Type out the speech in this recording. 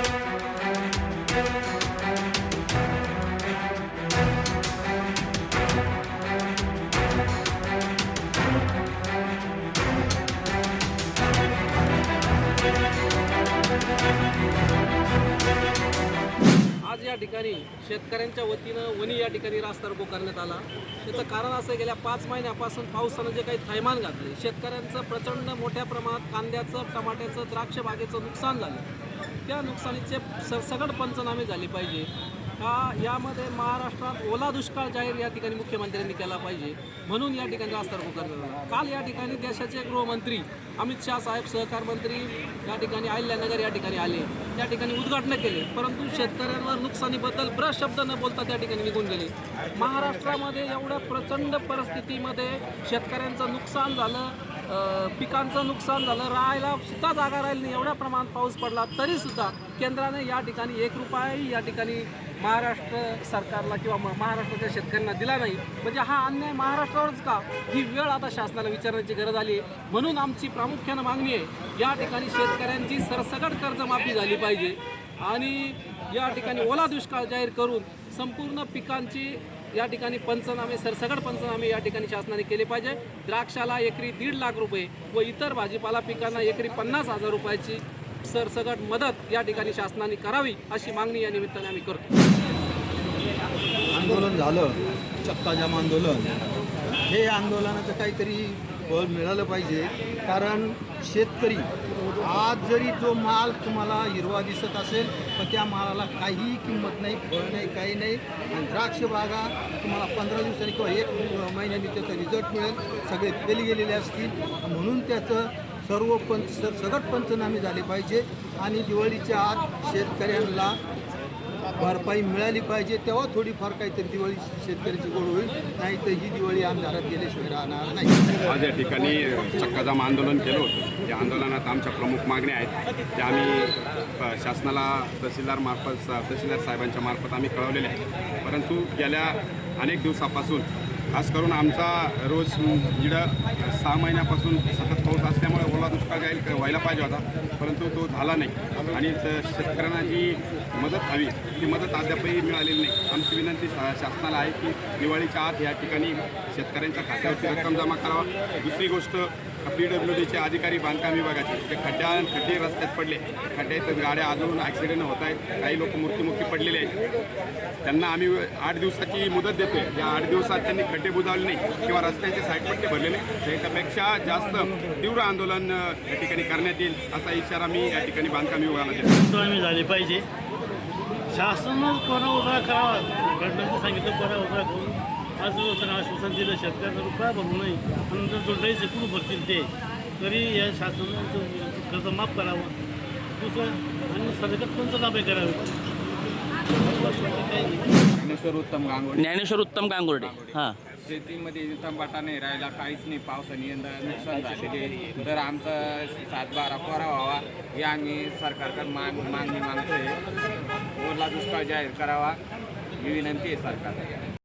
Thank you. आज या ठिकाणी शेतकऱ्यांच्या वतीनं वणी या ठिकाणी रास्ता रोको करण्यात आला. त्याचं कारण असं आहे, गेल्या पाच महिन्यापासून पावसानं जे काही थैमान घातले शेतकऱ्यांचं प्रचंड मोठ्या प्रमाणात कांद्याचं टमाट्याचं द्राक्ष बागेचं नुकसान झालं. त्या नुकसानीचे सरसकट पंचनामे झाले पाहिजे. हा यामध्ये महाराष्ट्रात ओला दुष्काळ जाहीर या ठिकाणी मुख्यमंत्र्यांनी केला पाहिजे. म्हणून या ठिकाणी रास्ता रोको करण्यात आला. काल या ठिकाणी देशाचे गृहमंत्री अमित शाह साहेब सहकार मंत्री या ठिकाणी अहिल्यानगर या ठिकाणी आले त्या ठिकाणी उद्घाटन केले. परंतु शेतकऱ्यांवर नुकसानीबद्दल ब्रश शब्द न बोलता त्या ठिकाणी निघून गेले. महाराष्ट्रामध्ये एवढ्या प्रचंड परिस्थितीमध्ये शेतकऱ्यांचं नुकसान झालं पिकांचं नुकसान झालं राहायला सुद्धा जागा राहिली नाही. एवढ्या प्रमाणात पाऊस पडला तरीसुद्धा केंद्राने या ठिकाणी एक रुपयाही या ठिकाणी महाराष्ट्र सरकारला किंवा म- महाराष्ट्राच्या शेतकऱ्यांना दिला नाही. म्हणजे हा अन्याय महाराष्ट्रावरच का? ही वेळ आता शासनाला विचारण्याची गरज आली आहे. म्हणून आमची प्रामुख्यानं मागणी आहे या ठिकाणी शेतकऱ्यांची सरसकट कर्जमाफी झाली पाहिजे. आणि या ठिकाणी ओला दुष्काळ जाहीर करून संपूर्ण पिकांची या ठिकाणी पंचनामे सरसकट पंचनामे या ठिकाणी शासनाने केले पाहिजे. द्राक्षाला एकरी दीड लाख रुपये व इतर भाजीपाला पिकांना एकरी पन्नास हजार रुपयाची सरसकट मदत या ठिकाणी शासनाने करावी अशी मागणी या निमित्ताने आम्ही करतो. आंदोलन झालं चक्काजाम आंदोलन. हे आंदोलनाचं काहीतरी बळ मिळालं पाहिजे. कारण शेतकरी आज जरी जो माल तुम्हाला हिरवा दिसत असेल तर त्या मालाला काहीही किंमत नाही फळ नाही काही नाही. आणि द्राक्ष बागा तुम्हाला पंधरा दिवसांनी किंवा एक महिन्यानी त्याचा रिझल्ट मिळेल. सगळे फेल गेलेले असतील. म्हणून त्याचं सर्व पंच सगट पंचनामे झाले पाहिजे. आणि दिवाळीच्या आत शेतकऱ्यांना भरपाई मिळाली पाहिजे तेव्हा थोडीफार काहीतरी दिवाळी शेतकऱ्याची गोड होईल. नाही तर ही दिवाळी आमदारात गेल्याशिवाय राहणार नाही. आज या ठिकाणी चक्काजाम आंदोलन केलं होतं. त्या आंदोलनात आमच्या प्रमुख मागण्या आहेत. त्या आम्ही शासनाला तहसीलदार मार्फत तहसीलदार साहेबांच्या मार्फत आम्ही कळवलेल्या आहेत. परंतु गेल्या अनेक दिवसापासून खास करून आमचा रोज जिडं सहा महिन्यापासून सतत पाऊस असल्यामुळे ओला दुष्काळ जाईल व्हायला पाहिजे होता परंतु तो झाला नाही. आणि शेतकऱ्यांना जी मदत हवी ती मदत अद्यापही मिळालेली नाही. आमची विनंती शा- शासनाला आहे की दिवाळीच्या आत या ठिकाणी शेतकऱ्यांच्या खात्यावरती रक्कम जमा करावा. दुसरी गोष्ट पी डब्ल्यू डीचे अधिकारी बांधकाम विभागाचे जे खड्ड्या खड्डे रस्त्यात पडले खड्ड्यात गाड्या आदळून ॲक्सिडेंट होत आहेत काही लोक मृत्युमुखी पडलेले आहेत. त्यांना आम्ही आठ दिवसाची मुदत देतोय. या आठ दिवसात त्यांनी खड्डे बुजावले नाही किंवा रस्त्याचे साईडपट्टे भरले नाही त्याच्यापेक्षा जास्त तीव्र आंदोलन या ठिकाणी करण्यात येईल असा इशारा मी या ठिकाणी बांधकाम विभागाला देतो पंचनामे झाले पाहिजे. शासनच कोणा उभा करावा? गव्हर्नमेंटनं सांगितलं कोणा उभा करून आज त्यांना आश्वासन दिलं शेतकऱ्यांना रुपया भरू नये. आणि जर जोडण्याचे कुठं भरतील ते. तरी या शासनानं तो कर्ज माफ करावं. दुसरं आणि सरकार पंचनामे करावे काही नाही ज्ञानेश्वर उत्तम गांगोडे ज्ञानेश्वर उत्तम गांगुर्डे. हां. शेतीमध्ये तंबाटा नाही राहिला काहीच नाही. पावसाने यंदा नुकसान झालेले तर आमचा सातबारा कोरा व्हावा हे आम्ही सरकारकडे माग मागणी मागतोय. ओला दुष्काळ जाहीर करावा ही विनंती आहे सरकारला.